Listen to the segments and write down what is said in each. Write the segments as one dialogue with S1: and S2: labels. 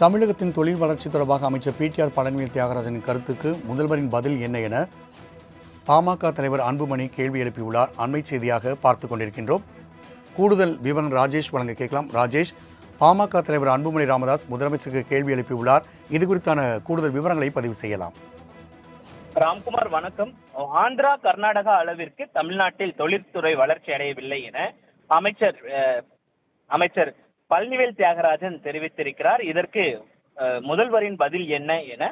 S1: தமிழகத்தின் தொழில் வளர்ச்சி தொடர்பாக அமைச்சர் பிடிஆர் பழனிவேல் தியாகராஜனின் கருத்துக்கு முதல்வரின் பதில் என்ன என பாமக தலைவர் அன்புமணி கேள்வி எழுப்பியுள்ளார். அண்மை செய்தியாக பார்த்து கொண்டிருக்கின்றோம். கூடுதல் விவரம் ராஜேஷ் வழங்க கேட்கலாம். ராஜேஷ் பாமக தலைவர் அன்புமணி ராமதாஸ் முதலமைச்சருக்கு கேள்வி எழுப்பியுள்ளார். இது குறித்தான கூடுதல் விவரங்களை பதிவு செய்யலாம்.
S2: ராம்குமார் வணக்கம். ஆந்திரா கர்நாடகா அளவிற்கு தமிழ்நாட்டில் தொழில்துறை வளர்ச்சி அடையவில்லை என அமைச்சர் அமைச்சர் பழனிவேல் தியாகராஜன் தெரிவித்திருக்கிறார். இதற்கு முதல்வரின் பதில் என்ன என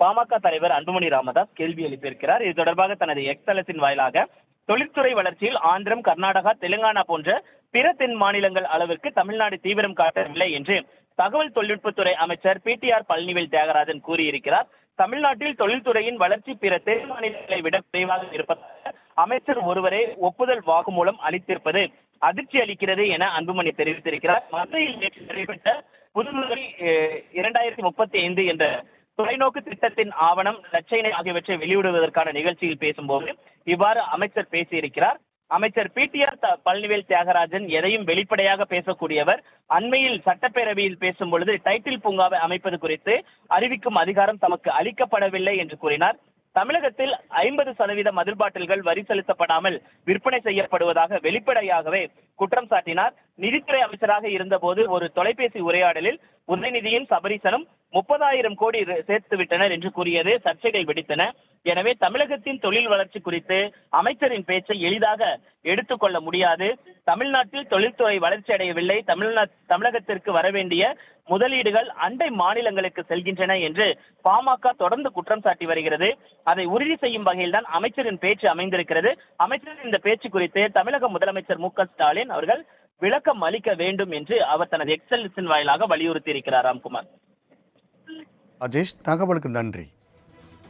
S2: பாமக தலைவர் அன்புமணி ராமதாஸ் கேள்வி எழுப்பியிருக்கிறார். இது தொடர்பாக தனது எக்ஸ்தலத்தின் வாயிலாக தொழில்துறை வளர்ச்சியில் ஆந்திரம் கர்நாடகா தெலுங்கானா போன்ற பிற தென் மாநிலங்கள் அளவிற்கு தமிழ்நாடு தீவிரம் காட்டவில்லை என்று தகவல் தொழில்நுட்பத்துறை அமைச்சர் பிடிஆர் பழனிவேல் தியாகராஜன் கூறியிருக்கிறார். தமிழ்நாட்டில் தொழில்துறையின் வளர்ச்சி பிற தென் மாநிலங்களை விட குறைவாக இருப்பதாக அமைச்சர் ஒருவரே ஒப்புதல் வாக்குமூலம் அளித்திருப்பது அதிர்ச்சி அளிக்கிறது என அன்புமணி தெரிவித்திருக்கிறார். மதுரையில் நேற்று நடைபெற்ற புதுமுறை இரண்டாயிரத்தி முப்பத்தி ஐந்து என்ற தொலைநோக்கு திட்டத்தின் ஆவணம் லட்சணை ஆகியவற்றை வெளியிடுவதற்கான நிகழ்ச்சியில் பேசும்போது இவ்வாறு அமைச்சர் பேசியிருக்கிறார். அமைச்சர் பிடிஆர் பழனிவேல் தியாகராஜன் எதையும் வெளிப்படையாக பேசக்கூடியவர் அண்மையில் சட்டப்பேரவையில் பேசும் பொழுது டைட்டில் பூங்காவை அமைப்பது குறித்து அறிவிக்கும் அதிகாரம் தமக்கு அளிக்கப்படவில்லை என்று கூறினார். தமிழகத்தில் ஐம்பது சதவீத மதில் பாட்டில்கள் வரி செலுத்தப்படாமல் விற்பனை செய்யப்படுவதாக வெளிப்படையாகவே குற்றம் சாட்டினார். நிதித்துறை அமைச்சராக இருந்தபோது ஒரு தொலைபேசி உரையாடலில் உதயநிதியும் சபரீசனும் முப்பதாயிரம் கோடி சேர்த்து விட்டனர் என்று கூறியது சர்ச்சைகள் வெடித்தன. எனவே தமிழகத்தின் தொழில் வளர்ச்சி குறித்து அமைச்சரின் பேச்சை எளிதாக எடுத்துக்கொள்ள முடியாது. தமிழ்நாட்டில் தொழில்துறை வளர்ச்சி அடையவில்லை. தமிழ்நா தமிழகத்திற்கு வரவேண்டிய முதலீடுகள் அண்டை மாநிலங்களுக்கு செல்கின்றன என்று பாமக தொடர்ந்து குற்றம் சாட்டி வருகிறது. அதை உறுதி செய்யும் வகையில் தான் அமைச்சரின் பேச்சு அமைந்திருக்கிறது. அமைச்சரின் இந்த பேச்சு குறித்து தமிழக முதலமைச்சர் மு ஸ்டாலின் அவர்கள் விளக்கம் அளிக்க வேண்டும் என்று அவர் தனது எக்ஸலின் வாயிலாக வலியுறுத்தி இருக்கிறார் ராம்குமார்.
S1: அஜேஷ் தகவலுக்கு நன்றி.